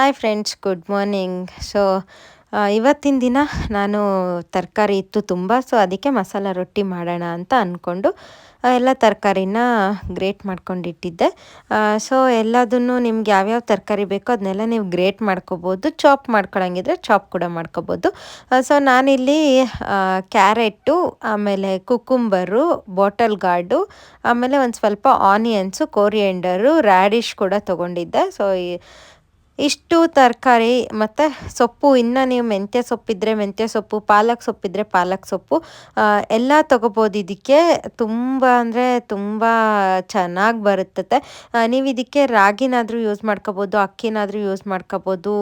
Hi friends good morning so ಇವತ್ತಿನ ದಿನ ನಾನು ತರಕಾರಿ ಇತ್ತು ತುಂಬ ಸೊ ಅದಕ್ಕೆ ಮಸಾಲ ರೊಟ್ಟಿ ಮಾಡೋಣ ಅಂತ ಅಂದ್ಕೊಂಡು ಎಲ್ಲ ತರಕಾರಿನ ಗ್ರೇಟ್ ಮಾಡ್ಕೊಂಡಿಟ್ಟಿದ್ದೆ ಸೊ ಎಲ್ಲದನ್ನು ನಿಮ್ಗೆ ಯಾವ್ಯಾವ ತರಕಾರಿ ಬೇಕೋ ಅದನ್ನೆಲ್ಲ ನೀವು ಗ್ರೇಟ್ ಮಾಡ್ಕೋಬೋದು ಚಾಪ್ ಮಾಡ್ಕೊಳಂಗಿದ್ರೆ ಚಾಪ್ ಕೂಡ ಮಾಡ್ಕೋಬೋದು. ಸೊ ನಾನಿಲ್ಲಿ ಕ್ಯಾರೆಟು ಆಮೇಲೆ ಕುಕುಂಬರು ಬಾಟಲ್ ಗಾರ್ಡು ಆಮೇಲೆ ಒಂದು ಸ್ವಲ್ಪ ಆನಿಯನ್ಸು ಕೋರಿಯಂಡರು ರ್ಯಾಡಿಶ್ ಕೂಡ ತೊಗೊಂಡಿದ್ದೆ. ಸೊ ಇಷ್ಟು ತರಕಾರಿ, ಮತ್ತು ಸೊಪ್ಪು, ಇನ್ನು ನೀವು ಮೆಂತ್ಯ ಸೊಪ್ಪಿದ್ರೆ ಮೆಂತ್ಯ ಸೊಪ್ಪು, ಪಾಲಕ್ ಸೊಪ್ಪಿದ್ರೆ ಪಾಲಕ್ ಸೊಪ್ಪು ಎಲ್ಲ ತೊಗೋಬೋದು. ಇದಕ್ಕೆ ತುಂಬ ಅಂದರೆ ತುಂಬ ಚೆನ್ನಾಗಿ ಬರುತ್ತದೆ ನೀವು ಇದಕ್ಕೆ ರಾಗಿನಾದರೂ ಯೂಸ್ ಮಾಡ್ಕೋಬೋದು, ಅಕ್ಕಿನಾದರೂ ಯೂಸ್ ಮಾಡ್ಕೋಬೋದು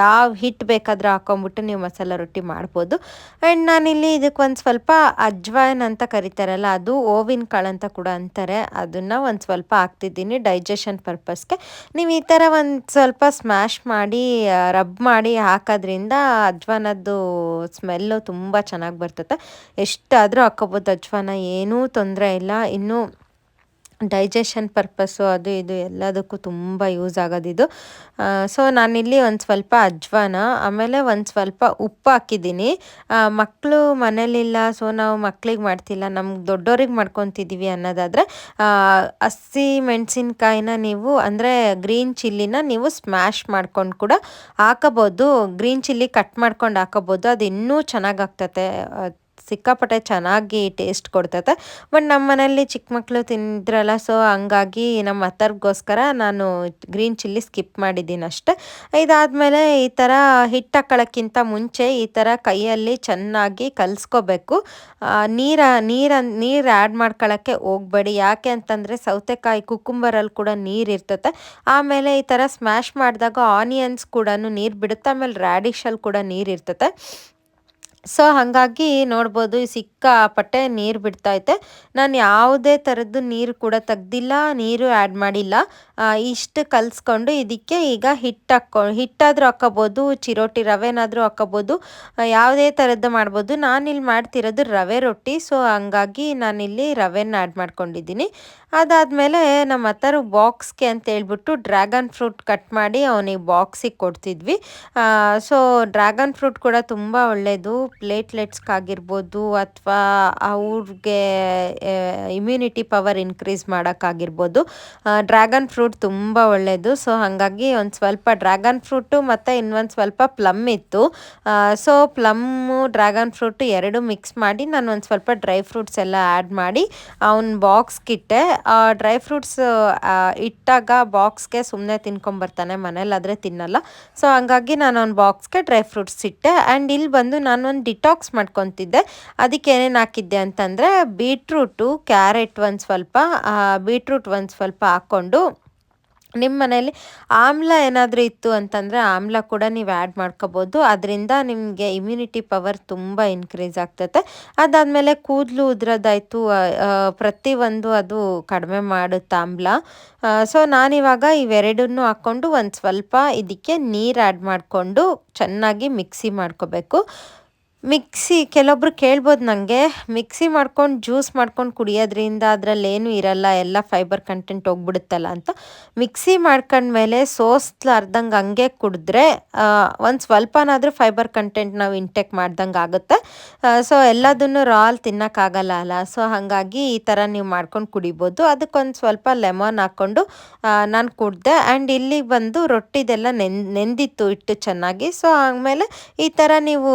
ಯಾವ ಹಿಟ್ಟು ಬೇಕಾದರೂ ಹಾಕೊಂಬಿಟ್ಟು ನೀವು ಮಸಾಲ ರೊಟ್ಟಿ ಮಾಡ್ಬೋದು. ಆ್ಯಂಡ್ ನಾನಿಲ್ಲಿ ಇದಕ್ಕೆ ಒಂದು ಸ್ವಲ್ಪ ಅಜ್ವಾಯನ್ ಅಂತ ಕರಿತಾರಲ್ಲ, ಅದು ಓವಿನ ಕಾಳು ಅಂತ ಕೂಡ ಅಂತಾರೆ. ಅದನ್ನು ಒಂದು ಸ್ವಲ್ಪ ಹಾಕ್ತಿದ್ದೀನಿ ಡೈಜೆಷನ್ ಪರ್ಪಸ್ಗೆ ನೀವು ಈ ಥರ ಒಂದು ಸ್ವಲ್ಪ ಸ್ಮ್ಯಾಶ್ ಮಾಡಿ ರಬ್ ಮಾಡಿ ಹಾಕೋದ್ರಿಂದ ಅಜ್ವಾನದ್ದು ಸ್ಮೆಲ್ಲು ತುಂಬ ಚೆನ್ನಾಗಿ ಬರ್ತದೆ ಎಷ್ಟಾದರೂ ಹಾಕೋಬೋದು ಅಜ್ವಾನ, ಏನೂ ತೊಂದರೆ ಇಲ್ಲ. ಇನ್ನೂ ಡೈಜೆಷನ್ ಪರ್ಪಸ್ಸು ಅದು ಇದು ಎಲ್ಲದಕ್ಕೂ ತುಂಬ ಯೂಸ್ ಆಗೋದಿದು ಸೊ ನಾನಿಲ್ಲಿ ಒಂದು ಸ್ವಲ್ಪ ಅಜ್ವಾನ, ಆಮೇಲೆ ಒಂದು ಸ್ವಲ್ಪ ಉಪ್ಪು ಹಾಕಿದ್ದೀನಿ. ಮಕ್ಕಳು ಮನೇಲಿಲ್ಲ ಸೊ ನಾವು ಮಕ್ಕಳಿಗೆ ಮಾಡ್ತಿಲ್ಲ, ನಮ್ಗೆ ದೊಡ್ಡವ್ರಿಗೆ ಮಾಡ್ಕೊತಿದ್ದೀವಿ ಅನ್ನೋದಾದರೆ ಹಸಿ ಮೆಣಸಿನ್ಕಾಯಿನ ನೀವು ಅಂದರೆ ಗ್ರೀನ್ ಚಿಲ್ಲಿನ ನೀವು ಸ್ಮ್ಯಾಶ್ ಮಾಡ್ಕೊಂಡು ಕೂಡ ಹಾಕಬೋದು. ಗ್ರೀನ್ ಚಿಲ್ಲಿ ಕಟ್ ಮಾಡ್ಕೊಂಡು ಹಾಕೋಬೋದು, ಅದು ಇನ್ನೂ ಚೆನ್ನಾಗಿ ಆಗ್ತತೆ. ಸಿಕ್ಕಾಪಟ್ಟೆ ಚೆನ್ನಾಗಿ ಟೇಸ್ಟ್ ಕೊಡ್ತೈತೆ. ಬಟ್ ನಮ್ಮ ಮನೇಲಿ ಚಿಕ್ಕ ಮಕ್ಕಳು ತಿಂದ್ರಲ್ಲ ಸೊ ಹಂಗಾಗಿ ನಮ್ಮ ಅತ್ತರ್ಗೋಸ್ಕರ ನಾನು ಗ್ರೀನ್ ಚಿಲ್ಲಿ ಸ್ಕಿಪ್ ಮಾಡಿದ್ದೀನಿ ಅಷ್ಟೆ. ಇದಾದಮೇಲೆ ಈ ಥರ ಹಿಟ್ಟು ಹಾಕೊಳ್ಳೋಕ್ಕಿಂತ ಮುಂಚೆ ಈ ಥರ ಕೈಯಲ್ಲಿ ಚೆನ್ನಾಗಿ ಕಲಿಸ್ಕೋಬೇಕು. ನೀರ ನೀರ, ನೀರು ಆ್ಯಡ್ ಮಾಡ್ಕೊಳ್ಳೋಕ್ಕೆ ಹೋಗ್ಬೇಡಿ. ಯಾಕೆ ಅಂತಂದರೆ ಸೌತೆಕಾಯಿ ಕುಕುಂಬರಲ್ಲಿ ಕೂಡ ನೀರು ಇರ್ತತೆ. ಆಮೇಲೆ ಈ ಥರ ಸ್ಮ್ಯಾಶ್ ಮಾಡಿದಾಗ ಆನಿಯನ್ಸ್ ಕೂಡ ನೀರು ಬಿಡುತ್ತೆ, ಆಮೇಲೆ ರ್ಯಾಡಿಶಲ್ಲಿ ಕೂಡ ನೀರು ಇರ್ತತೆ. ಸೊ ಹಾಗಾಗಿ ನೋಡ್ಬೋದು ಸಿಕ್ಕಾಪಟ್ಟೆ ನೀರು ಬಿಡ್ತೈತೆ ನಾನು ಯಾವುದೇ ಥರದ್ದು ನೀರು ಕೂಡ ತೆಗ್ದಿಲ್ಲ, ನೀರು ಆ್ಯಡ್ ಮಾಡಿಲ್ಲ. ಇಷ್ಟು ಕಲಿಸ್ಕೊಂಡು ಇದಕ್ಕೆ ಈಗ ಹಿಟ್ಟು ಹಾಕ್ಕೊ ಹಿಟ್ಟಾದರೂ ಹಾಕ್ಕೋಬೋದು ಚಿರೋಟಿ ರವೆನಾದರೂ ಹಾಕ್ಕೋಬೋದು ಯಾವುದೇ ಥರದ್ದು ಮಾಡ್ಬೋದು. ನಾನಿಲ್ಲಿ ಮಾಡ್ತಿರೋದು ರವೆ ರೊಟ್ಟಿ ಸೊ ಹಂಗಾಗಿ ನಾನಿಲ್ಲಿ ರವೆನ ಆ್ಯಡ್ ಮಾಡ್ಕೊಂಡಿದ್ದೀನಿ. ಅದಾದಮೇಲೆ ನಮ್ಮ ಹತ್ತಾರು ಬಾಕ್ಸ್ಗೆ ಅಂತ ಹೇಳ್ಬಿಟ್ಟು ಡ್ರ್ಯಾಗನ್ ಫ್ರೂಟ್ ಕಟ್ ಮಾಡಿ ಅವನಿಗೆ ಬಾಕ್ಸಿಗೆ ಕೊಡ್ತಿದ್ವಿ. ಸೊ ಡ್ರ್ಯಾಗನ್ ಫ್ರೂಟ್ ಕೂಡ ತುಂಬ ಒಳ್ಳೆಯದು ಪ್ಲೇಟ್ಲೆಟ್ಸ್ಗಾಗಿರ್ಬೋದು ಅಥವಾ ಅವ್ರಿಗೆ ಇಮ್ಯುನಿಟಿ ಪವರ್ ಇನ್ಕ್ರೀಸ್ ಮಾಡೋಕ್ಕಾಗಿರ್ಬೋದು. ಡ್ರ್ಯಾಗನ್ ಫ್ರೂಟ್ ತುಂಬ ಒಳ್ಳೆಯದು ಸೊ ಹಾಗಾಗಿ ಒಂದು ಸ್ವಲ್ಪ ಡ್ರ್ಯಾಗನ್ ಫ್ರೂಟು ಮತ್ತು ಇನ್ನೊಂದು ಸ್ವಲ್ಪ ಪ್ಲಮ್ ಇತ್ತು. ಸೊ ಪ್ಲಮ್ಮು ಡ್ರ್ಯಾಗನ್ ಫ್ರೂಟು ಎರಡು ಮಿಕ್ಸ್ ಮಾಡಿ ನಾನು ಒಂದು ಸ್ವಲ್ಪ ಡ್ರೈ ಫ್ರೂಟ್ಸ್ ಎಲ್ಲ ಆ್ಯಡ್ ಮಾಡಿ ಅವ್ನ ಬಾಕ್ಸ್ಗಿಟ್ಟೆ ಡ್ರೈ ಫ್ರೂಟ್ಸ್ ಇಟ್ಟಾಗ ಬಾಕ್ಸ್ಗೆ ಸುಮ್ಮನೆ ತಿನ್ಕೊಂಬರ್ತಾನೆ ಮನೇಲಾದರೆ ತಿನ್ನಲ್ಲ. ಸೊ ಹಂಗಾಗಿ ನಾನು ಅವ್ನ ಬಾಕ್ಸ್ಗೆ ಡ್ರೈ ಫ್ರೂಟ್ಸ್ ಇಟ್ಟೆ. ಆ್ಯಂಡ್ ಇಲ್ಲಿ ಬಂದು ನಾನು ಒಂದು ಡಿಟಾಕ್ಸ್ ಮಾಡ್ಕೊತಿದ್ದೆ. ಅದಕ್ಕೆ ಏನೇನು ಹಾಕಿದ್ದೆ ಅಂತಂದರೆ ಬೀಟ್ರೂಟು, ಕ್ಯಾರೆಟ್ ಒಂದು ಸ್ವಲ್ಪ ಬೀಟ್ರೂಟ್ ಒಂದು ಸ್ವಲ್ಪ ಹಾಕ್ಕೊಂಡು ನಿಮ್ಮ ಮನೇಲಿ ಆಮ್ಲ ಏನಾದರೂ ಇತ್ತು ಅಂತಂದರೆ ಆಮ್ಲ ಕೂಡ ನೀವು ಆ್ಯಡ್ ಮಾಡ್ಕೋಬೋದು. ಅದರಿಂದ ನಿಮಗೆ ಇಮ್ಯುನಿಟಿ ಪವರ್ ತುಂಬ ಇನ್ಕ್ರೀಸ್ ಆಗ್ತೈತೆ. ಅದಾದಮೇಲೆ ಕೂದಲು ಉದ್ರದಾಯಿತು ಪ್ರತಿಯೊಂದು ಅದು ಕಡಿಮೆ ಮಾಡುತ್ತೆ ಆಮ್ಲ. ಸೊ ನಾನಿವಾಗ ಇವೆರಡನ್ನೂ ಹಾಕ್ಕೊಂಡು ಒಂದು ಸ್ವಲ್ಪ ಇದಕ್ಕೆ ನೀರು ಆ್ಯಡ್ ಮಾಡಿಕೊಂಡು ಚೆನ್ನಾಗಿ ಮಿಕ್ಸಿ ಮಾಡ್ಕೋಬೇಕು. ಮಿಕ್ಸಿ, ಕೆಲವೊಬ್ರು ಕೇಳ್ಬೋದು ನನಗೆ ಮಿಕ್ಸಿ ಮಾಡ್ಕೊಂಡು, ಜ್ಯೂಸ್ ಮಾಡ್ಕೊಂಡು ಕುಡಿಯೋದ್ರಿಂದ ಅದರಲ್ಲಿ ಏನೂ ಇರಲ್ಲ, ಎಲ್ಲ ಫೈಬರ್ ಕಂಟೆಂಟ್ ಹೋಗ್ಬಿಡುತ್ತಲ್ಲ ಅಂತ. ಮಿಕ್ಸಿ ಮಾಡ್ಕೊಂಡ್ಮೇಲೆ ಸೋಸ್ಲಾರ್ದಂಗೆ ಹಂಗೆ ಕುಡಿದ್ರೆ ಒಂದು ಸ್ವಲ್ಪನಾದರೂ ಫೈಬರ್ ಕಂಟೆಂಟ್ ನಾವು ಇಂಟೇಕ್ ಮಾಡ್ದಂಗೆ ಆಗುತ್ತೆ. ಸೊ ಎಲ್ಲದನ್ನು ರಾಲ್ ತಿನ್ನೋಕ್ಕಾಗಲ್ಲ ಅಲ್ಲ ಸೊ ಹಾಗಾಗಿ ಈ ಥರ ನೀವು ಮಾಡ್ಕೊಂಡು ಕುಡಿಬೋದು. ಅದಕ್ಕೊಂದು ಸ್ವಲ್ಪ ಲೆಮನ್ ಹಾಕ್ಕೊಂಡು ನಾನು ಕುಡ್ದೆ ಆ್ಯಂಡ್ ಇಲ್ಲಿ ಬಂದು ರೊಟ್ಟಿದೆಲ್ಲ ನೆನ್, ನೆಂದಿತ್ತು, ಇಟ್ಟು ಚೆನ್ನಾಗಿ. ಸೊ ಆಮೇಲೆ ಈ ಥರ ನೀವು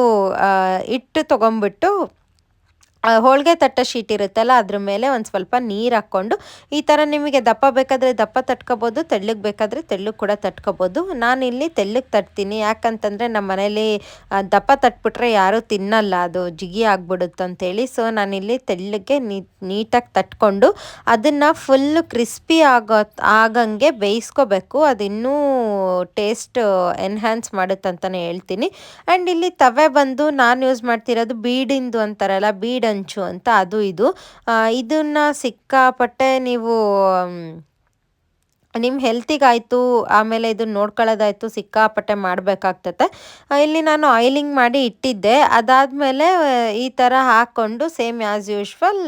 ಇಟ್ಟು ತೊಗೊಂಬಿಟ್ಟು ಹೋಳಿಗೆ ತಟ್ಟ ಶೀಟ್ ಇರುತ್ತಲ್ಲ, ಅದ್ರ ಮೇಲೆ ಒಂದು ಸ್ವಲ್ಪ ನೀರು ಹಾಕ್ಕೊಂಡು, ಈ ಥರ ನಿಮಗೆ ದಪ್ಪ ಬೇಕಾದರೆ ದಪ್ಪ ತಟ್ಕೋಬೋದು, ತೆಳ್ಳಗೆ ಬೇಕಾದರೆ ತೆಳ್ಳಗೆ ಕೂಡ ತಟ್ಕೋಬೋದು. ನಾನಿಲ್ಲಿ ತೆಳ್ಳಗೆ ತಟ್ತೀನಿ. ಯಾಕಂತಂದರೆ ನಮ್ಮ ಮನೇಲಿ ದಪ್ಪ ತಟ್ಬಿಟ್ರೆ ಯಾರೂ ತಿನ್ನಲ್ಲ, ಅದು ಜಿಗಿ ಆಗ್ಬಿಡುತ್ತೆ ಅಂತೇಳಿ. ಸೊ ನಾನಿಲ್ಲಿ ತೆಳ್ಳಗೆ ನೀಟಾಗಿ ತಟ್ಕೊಂಡು, ಅದನ್ನು ಫುಲ್ಲು ಕ್ರಿಸ್ಪಿ ಆಗೋ, ಆಗಂಗೆ ಬೇಯಿಸ್ಕೋಬೇಕು. ಅದು ಇನ್ನೂ ಟೇಸ್ಟ್ ಎನ್ಹ್ಯಾನ್ಸ್ ಮಾಡುತ್ತಂತಲೇ ಹೇಳ್ತೀನಿ. ಆ್ಯಂಡ್ ಇಲ್ಲಿ ತವೆ ಬಂದು, ನಾನು ಯೂಸ್ ಮಾಡ್ತಿರೋದು ಬೀಡಿಂದು ಅಂತಾರಲ್ಲ, ಬೀಡ್ ಅಂಚು ಅಂತ ಅದು ಇದು. ಇದನ್ನ ಸಿಕ್ಕಾಪಟ್ಟೆ ನೀವು ನಿಮ್ಮ ಹೆಲ್ತಿಗಾಯಿತು, ಆಮೇಲೆ ಇದನ್ನ ನೋಡ್ಕೊಳ್ಳೋದಾಯಿತು, ಸಿಕ್ಕಾಪಟ್ಟೆ ಮಾಡಬೇಕಾಗ್ತತೆ. ಇಲ್ಲಿ ನಾನು ಆಯಿಲಿಂಗ್ ಮಾಡಿ ಇಟ್ಟಿದ್ದೆ. ಅದಾದಮೇಲೆ, ಈ ಥರ ಹಾಕ್ಕೊಂಡು, ಸೇಮ್ ಆ್ಯಸ್ ಯೂಶ್ವಲ್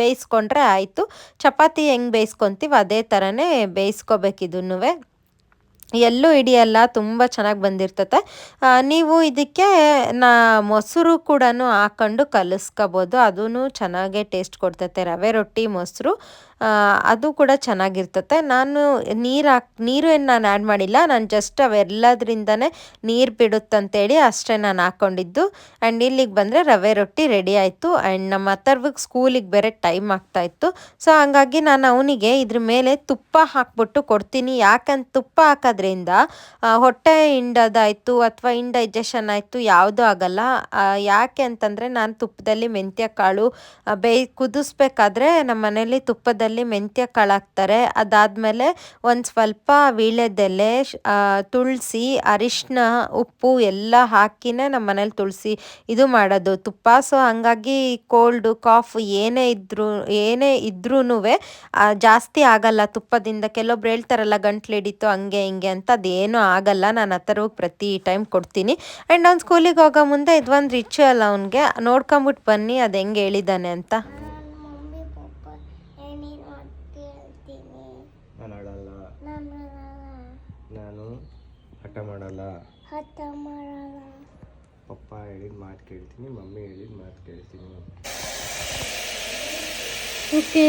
ಬೇಯಿಸ್ಕೊಂಡ್ರೆ ಆಯಿತು. ಚಪಾತಿ ಹೆಂಗೆ ಬೇಯಿಸ್ಕೊತೀವಿ ಅದೇ ಥರನೇ ಬೇಯಿಸ್ಕೋಬೇಕು ಇದನ್ನೂ ಎಲ್ಲೂ ಹಿಡಿಯಲ್ಲ, ತುಂಬ ಚೆನ್ನಾಗಿ ಬಂದಿರ್ತತೆ. ನೀವು ಇದಕ್ಕೆ ನಾ ಮೊಸರು ಕೂಡ ಹಾಕೊಂಡು ಕಲಿಸ್ಕೋಬೋದು. ಅದೂ ಚೆನ್ನಾಗೇ ಟೇಸ್ಟ್ ಕೊಡ್ತೈತೆ. ರವೆ ರೊಟ್ಟಿ, ಮೊಸರು ಅದು ಕೂಡ ಚೆನ್ನಾಗಿರ್ತತೆ ನಾನು ನೀರು ಹಾಕ್, ನೀರು ಏನು ನಾನು ಆ್ಯಡ್ ಮಾಡಿಲ್ಲ. ನಾನು ಜಸ್ಟ್ ಅವೆಲ್ಲದರಿಂದನೇ ನೀರು ಬಿಡುತ್ತಂತೇಳಿ ಅಷ್ಟೇ ನಾನು ಹಾಕ್ಕೊಂಡಿದ್ದು ಆ್ಯಂಡ್ ಇಲ್ಲಿಗೆ ಬಂದರೆ ರವೆ ರೊಟ್ಟಿ ರೆಡಿ ಆಯಿತು. ಆ್ಯಂಡ್ ನಮ್ಮ ಅತ್ತರ್ವಿಗೆ ಸ್ಕೂಲಿಗೆ ಬೇರೆ ಟೈಮ್ ಆಗ್ತಾಯಿತ್ತು ಸೊ ಹಂಗಾಗಿ ನಾನು ಅವನಿಗೆ ಇದ್ರ ಮೇಲೆ ತುಪ್ಪ ಹಾಕ್ಬಿಟ್ಟು ಕೊಡ್ತೀನಿ. ಯಾಕಂತ ತುಪ್ಪ ಹಾಕೋದ್ರಿಂದ ಹೊಟ್ಟೆ ಹಿಂಡೋದಾಯಿತು ಅಥವಾ ಇಂಡೈಜೆಷನ್ ಆಯಿತು ಯಾವುದೂ ಆಗಲ್ಲ. ಯಾಕೆ ಅಂತಂದರೆ ನಾನು ತುಪ್ಪದಲ್ಲಿ ಮೆಂತ್ಯ ಕಾಳು ಬೇಯ್ ಕುದಿಸ್ಬೇಕಾದ್ರೆ ನಮ್ಮ ಮನೇಲಿ ತುಪ್ಪದಲ್ಲಿ ಮೆಂತ್ಯ ಕಾಳು ಹಾಕ್ತಾರೆ ಅದಾದಮೇಲೆ ಒಂದು ಸ್ವಲ್ಪ ವೀಳ್ಯದೆಲೆ ತುಳಸಿ ಅರಿಶಿನ ಉಪ್ಪು ಎಲ್ಲ ಹಾಕಿನೇ ನಮ್ಮ ಮನೇಲಿ ತುಳಸಿ ಇದು ಮಾಡೋದು. ತುಪ್ಪ, ಸೊ ಹಂಗಾಗಿ ಕೋಲ್ಡು, ಕಾಫ್ ಏನೇ ಇದ್ರೂ ಏನೇ ಇದ್ರೂ ಜಾಸ್ತಿ ಆಗಲ್ಲ ತುಪ್ಪದಿಂದ. ಕೆಲವೊಬ್ರು ಹೇಳ್ತಾರಲ್ಲ, ಗಂಟ್ಲು ಹಿಡಿತು ಹಂಗೆ, ಹಿಂಗೆ ಅಂತ ಅದೇನೂ ಆಗಲ್ಲ. ನಾನು ಆ ಥರ ಪ್ರತಿ ಟೈಮ್ ಕೊಡ್ತೀನಿ. ಆ್ಯಂಡ್ ಅವ್ನು ಸ್ಕೂಲಿಗೆ ಹೋಗೋ ಮುಂದೆ ಇದೊಂದು ಅಲ್ಲ ಅವನಿಗೆ. ನೋಡ್ಕೊಂಬಿಟ್ಟು ಬನ್ನಿ, ಅದು ಹೆಂಗೆ ಹೇಳಿದ್ದಾನೆ ಅಂತ ನಾನು ಮಮ್ಮಿ ಪಪ್ಪ ಏನೇನು ಮಾಡ್ತಿ ಹೇಳ್ತೀನಿ ನಾನು ಆಡಲ್ಲ ನಾನು ನಾನು ಹಠ ಮಾಡಲ್ಲ? ಹಠ ಮಾಡಲ್ಲ. ಪಪ್ಪ ಹೇಳಿದ ಮಾತು ಕೇಳ್ತೀನಿ ಮಮ್ಮಿ ಹೇಳಿದ ಮಾತು ಕೇಳ್ತೀನಿ. ಓಕೆ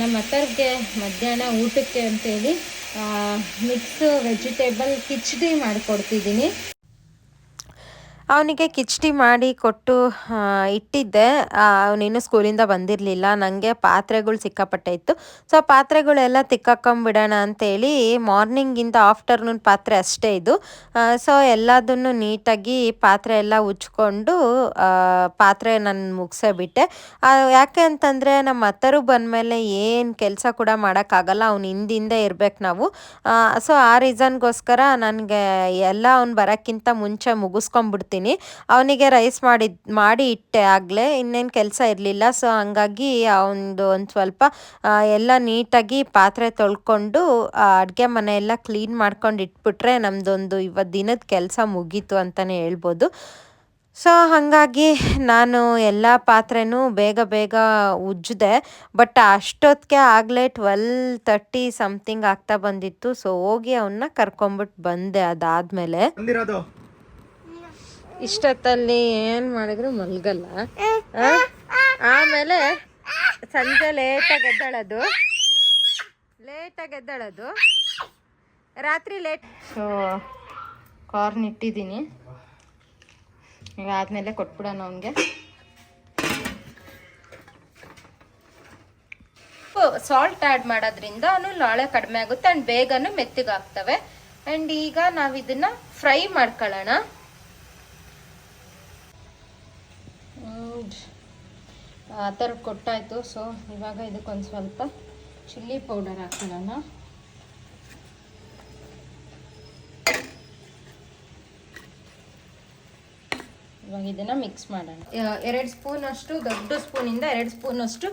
ನಮ್ಮ ಅತ್ತರ್ಗೆ ಮಧ್ಯಾಹ್ನ ಊಟಕ್ಕೆ ಅಂತೇಳಿ ಮಿಕ್ಸ್ ವೆಜಿಟೇಬಲ್ ಕಿಚಡಿ ಮಾಡಿಕೊಡ್ತಿದ್ದೀನಿ. ಅವನಿಗೆ ಕಿಚಡಿ ಮಾಡಿ ಕೊಟ್ಟು ಇಟ್ಟಿದ್ದೆ. ಅವನಿನ್ನೂ ಸ್ಕೂಲಿಂದ ಬಂದಿರಲಿಲ್ಲ. ನನಗೆ ಪಾತ್ರೆಗಳು ಸಿಕ್ಕಾಪಟ್ಟೆ ಇತ್ತು. ಸೊ ಪಾತ್ರೆಗಳೆಲ್ಲ ತಿಕ್ಕಾಕೊಂಬಿಡೋಣ ಅಂತೇಳಿ ಮಾರ್ನಿಂಗಿಂದ ಆಫ್ಟರ್ನೂನ್ ಪಾತ್ರೆ ಅಷ್ಟೇ ಇದು. ಸೊ, ಎಲ್ಲದನ್ನು ನೀಟಾಗಿ ಪಾತ್ರೆ ಎಲ್ಲ ಉಚ್ಕೊಂಡು ಪಾತ್ರೆ ನಾನು ಮುಗಿಸೇ ಬಿಟ್ಟೆ. ಯಾಕೆ ಅಂತಂದರೆ ನಮ್ಮ ಅತ್ತರು ಬಂದಮೇಲೆ ಏನು ಕೆಲಸ ಕೂಡ ಮಾಡೋಕ್ಕಾಗಲ್ಲ. ಅವ್ನು ಹಿಂದಿಂದೆ ಇರಬೇಕು ನಾವು. ಸೊ, ಆ ರೀಸನ್ಗೋಸ್ಕರ ನನಗೆ ಎಲ್ಲ ಅವ್ನು ಬರೋಕ್ಕಿಂತ ಮುಂಚೆ ಮುಗಿಸ್ಕೊಂಬಿಡ್ತೀನಿ. ಅವನಿಗೆ ರೈಸ್ ಮಾಡಿ ಮಾಡಿ ಇಟ್ಟೆ ಆಗಲೇ, ಇನ್ನೇನು ಕೆಲಸ ಇರಲಿಲ್ಲ. ಸೊ ಹಂಗಾಗಿ ಅವನದು ಒಂದು ಸ್ವಲ್ಪ ಎಲ್ಲ ನೀಟಾಗಿ ಪಾತ್ರೆ ತೊಳ್ಕೊಂಡು ಅಡುಗೆ ಮನೆ ಎಲ್ಲ ಕ್ಲೀನ್ ಮಾಡ್ಕೊಂಡು ಇಟ್ಬಿಟ್ರೆ ನಮ್ಮದೊಂದು ಇವತ್ತು ದಿನದ ಕೆಲಸ ಮುಗೀತು ಅಂತಲೇ ಹೇಳ್ಬೋದು. ಸೊ ಹಾಗಾಗಿ ನಾನು ಎಲ್ಲ ಪಾತ್ರೆನೂ ಬೇಗ ಬೇಗ ಉಜ್ಜಿದೆ. ಬಟ್ ಅಷ್ಟೊತ್ತಿಗೆ ಆಗಲೇ ಟ್ವೆಲ್ ತರ್ಟಿ ಸಮಥಿಂಗ್ ಆಗ್ತಾ ಬಂದಿತ್ತು. ಸೊ ಹೋಗಿ ಅವನ್ನ ಕರ್ಕೊಂಬಿಟ್ಟು ಬಂದೆ ಅದಾದಮೇಲೆ. ಇಷ್ಟೊತ್ತಲ್ಲಿ ಏನು ಮಾಡಿದ್ರು? ಮಲ್ಗಲ್ಲ? ಆಮೇಲೆ ಸಂಜೆ ಲೇಟಾಗಿ ಎದ್ದಾಳದು. ಲೇಟಾಗಿ ಗೆದ್ದಳದು ರಾತ್ರಿ ಲೇಟ್ ಸೊ ಕಾರ್ನ್ ಇಟ್ಟಿದ್ದೀನಿ. ಈಗ ಆದಮೇಲೆ ಕೊಟ್ಬಿಡೋಣ ಅವನಿಗೆ. ಸಾಲ್ಟ್ ಆ್ಯಡ್ ಮಾಡೋದ್ರಿಂದ ಲಾಳೆ ಕಡಿಮೆ ಆಗುತ್ತೆ ಆ್ಯಂಡ್ ಬೇಗನೂ ಮೆತ್ತಗಾಗ್ತವೆ. ಆ್ಯಂಡ್ ಈಗ ನಾವು ಇದನ್ನ ಫ್ರೈ ಮಾಡ್ಕೊಳ್ಳೋಣ. ಆ ಥರ ಕೊಟ್ಟಾಯಿತು. ಸೊ ಇವಾಗ ಇದಕ್ಕೊಂದು ಸ್ವಲ್ಪ ಚಿಲ್ಲಿ ಪೌಡರ್ ಹಾಕೊಳ್ಳೋಣ. ಇವಾಗ ಇದನ್ನು ಮಿಕ್ಸ್ ಮಾಡೋಣ. ಎರಡು ಸ್ಪೂನ್ ಅಷ್ಟು ದೊಡ್ಡ ಸ್ಪೂನಿಂದ ಎರಡು ಸ್ಪೂನ್ ಅಷ್ಟು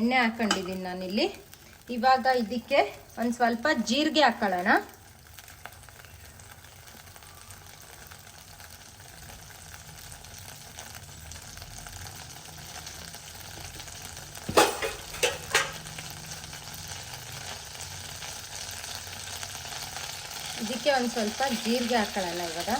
ಎಣ್ಣೆ ಹಾಕೊಂಡಿದ್ದೀನಿ ನಾನಿಲ್ಲಿ. ಇವಾಗ ಇದಕ್ಕೆ ಒಂದು ಸ್ವಲ್ಪ ಜೀರಿಗೆ ಹಾಕೊಳ್ಳೋಣ. ಇದಕ್ಕೆ ಒಂದು ಸ್ವಲ್ಪ ಜೀರಿಗೆ ಹಾಕೊಳ್ಳೋಣ ಇವಾಗ.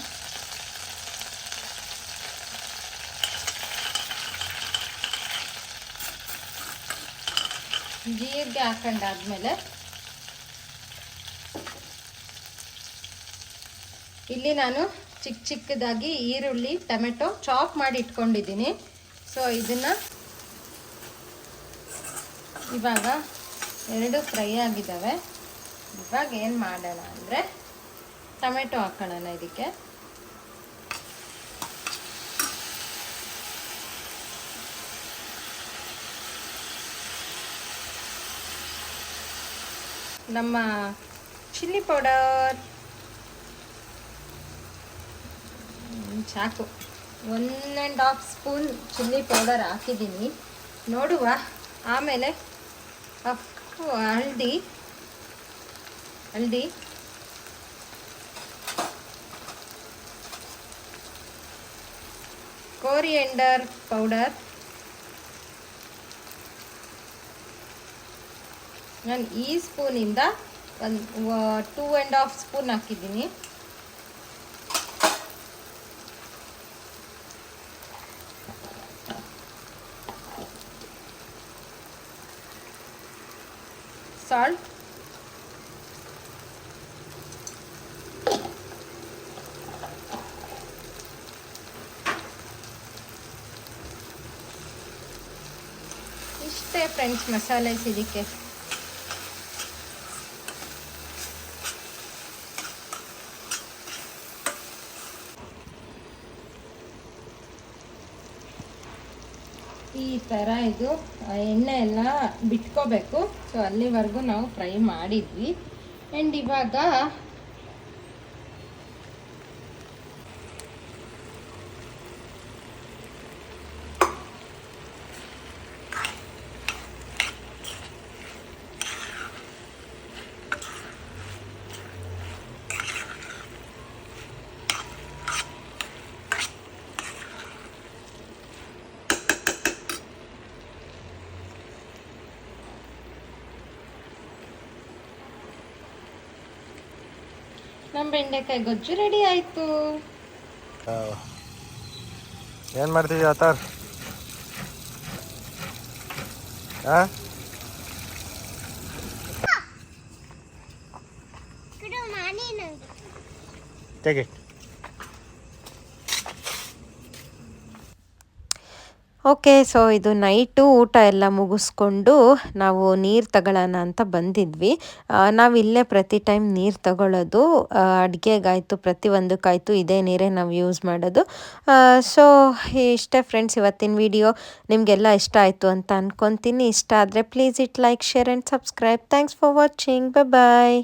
ಜೀರಿಗೆ ಹಾಕೊಂಡಾದ್ಮೇಲೆ ಇಲ್ಲಿ ನಾನು ಚಿಕ್ಕ ಚಿಕ್ಕದಾಗಿ ಈರುಳ್ಳಿ, ಟೊಮೆಟೊ ಚಾಪ್ ಮಾಡಿ ಇಟ್ಕೊಂಡಿದ್ದೀನಿ. ಸೊ ಇದನ್ನ ಇವಾಗ ಎರಡು ಫ್ರೈ ಆಗಿದ್ದಾವೆ. ಇವಾಗ ಏನು ಮಾಡೋಣ ಅಂದರೆ ಟೊಮೆಟೊ ಹಾಕೋಣ ಇದಕ್ಕೆ. ನಮ್ಮ ಚಿಲ್ಲಿ ಪೌಡರ್. ಸಾಕು. One and half spoon chilli powder ಹಾಕಿದ್ದೀನಿ. ನೋಡುವ. ಆಮೇಲೆ ಹಲ್ದಿ. ಹಲ್ದಿ. ಕೋರಿಯಂಡರ್ ಪೌಡರ್ ನಾನು ಈ ಸ್ಪೂನಿಂದ ಒಂದು ಟೂ ಆ್ಯಂಡ್ ಹಾಫ್ ಸ್ಪೂನ್ ಹಾಕಿದ್ದೀನಿ. ಸಾಲ್ಟ್ ಇಷ್ಟೇ ಫ್ರೆಂಡ್ಸ್ ಮಸಾಲೆಸ್ ಇದಕ್ಕೆ ಈ ಥರ ಇದು ಎಣ್ಣೆ ಎಲ್ಲ ಬಿಟ್ಕೋಬೇಕು. ಸೊ ಅಲ್ಲಿವರೆಗೂ ನಾವು ಫ್ರೈ ಮಾಡಿದ್ವಿ. ಆ್ಯಂಡ್ ಇವಾಗ ಬೆಂಡೆಕಾಯಿ ಗೊಜ್ಜು ರೆಡಿ ಆಯಿತು. ಏನು ಮಾಡ್ತಿದ್ಯಾ ಆತಾರ್? ಹಾಂ ಕುಡು ನಾನೇನು ಟೇಕ್ ಇಟ್ ಓಕೆ, ಸೊ ಇದು ನೈಟು ಊಟ ಎಲ್ಲ ಮುಗಿಸ್ಕೊಂಡು ನಾವು ನೀರು ತಗೊಳ್ಳೋಣ ಅಂತ ಬಂದಿದ್ವಿ. ನಾವು ಇಲ್ಲೇ ಪ್ರತಿ ಟೈಮ್ ನೀರು ತಗೊಳ್ಳೋದು. ಅಡುಗೆಗಾಯಿತು ಪ್ರತಿಯೊಂದಕ್ಕಾಯಿತು ಇದೇ ನೀರೇ ನಾವು ಯೂಸ್ ಮಾಡೋದು. ಸೊ ಇಷ್ಟೇ ಫ್ರೆಂಡ್ಸ್ ಇವತ್ತಿನ ವಿಡಿಯೋ. ನಿಮಗೆಲ್ಲ ಇಷ್ಟ ಆಯಿತು ಅಂತ ಅಂದ್ಕೊತೀನಿ ಇಷ್ಟ ಆದರೆ please it like, share and subscribe. Thanks for watching. Bye